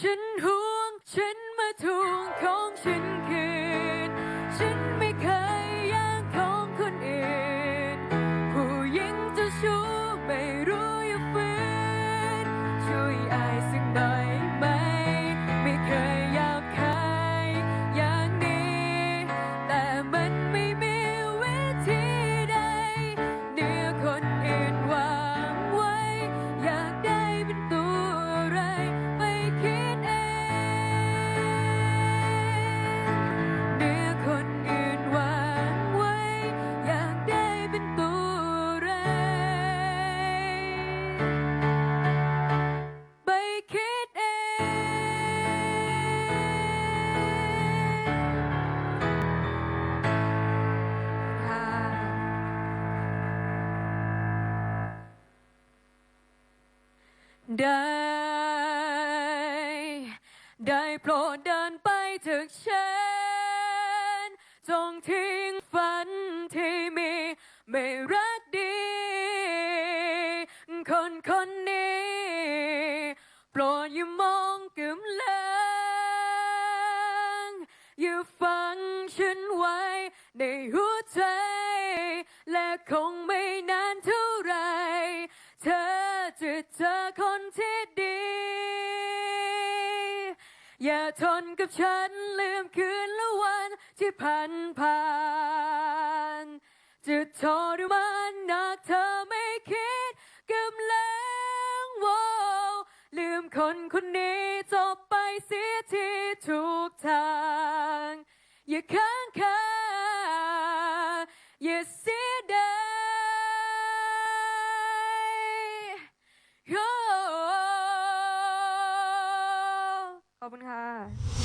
ฉันห่วงฉันมาทวงของฉัน ได้ ได้โปรดเดินไปจากฉัน จงทิ้งฝันที่มีไม่รักดี คนคนนี้ โปรดอย่ามองกึมเลงอย่าฟังฉันไว้ในหัวใจและคง จะเจอคนที่ดี อย่าทนกับฉันลืมคืนและวันที่ผ่านผ่านจะทรมานหนักเธอไม่คิดกำลังโวลืมคนคนนี้จบไปเสียทีทุกทาง อย่าค้างคาอย่า อบคุณค่ะ